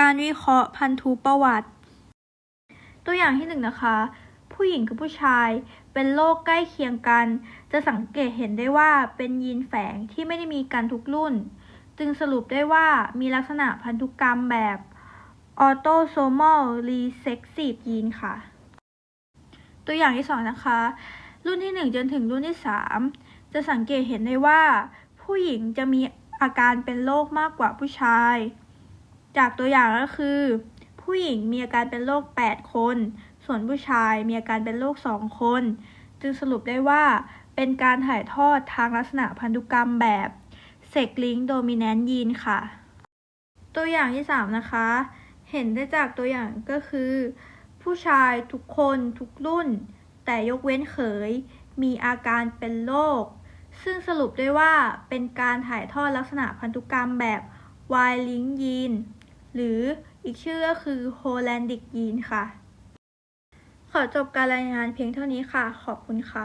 การวิเคราะห์พันธุประวัติ ตัวอย่างที่หนึ่งนะคะ ผู้หญิงกับผู้ชายเป็นโรคใกล้เคียงกัน จะสังเกตเห็นได้ว่าเป็นยีนแฝงที่ไม่ได้มีกันทุกรุ่น จึงสรุปได้ว่ามีลักษณะพันธุกรรมแบบออโตโซมอลรีเซ s ซีฟยีนค่ะ ตัวอย่างที่สองนะคะ รุ่นที่1จนถึงรุ่นที่3จะสังเกตเห็นได้ว่า ผู้หญิงจะมีอาการเป็นโรคมากกว่าผู้ชาย จากตัวอย่างก็คือ ผู้หญิงมีอาการเป็นโรค 8 คน ส่วนผู้ชายมีอาการเป็นโรค 2 คน จึงสรุปได้ว่า เป็นการถ่ายทอดทางลักษณะพันธุกรรมแบบเซกลิงโดมิแนนต์ยีนค่ะ ตัวอย่างที่ 3 นะคะ เห็นได้จากตัวอย่างก็คือ ผู้ชายทุกคนทุกรุ่น แต่ยกเว้นเขย มีอาการเป็นโรคซึ่งสรุปได้ว่าเป็นการถ่ายทอดลักษณะพันธุกรรมแบบ Y link ยีน หรืออีกชื่อก็คือ Hollandic ยีนค่ะ ขอจบการรายงานเพียงเท่านี้ค่ะ ขอบคุณค่ะ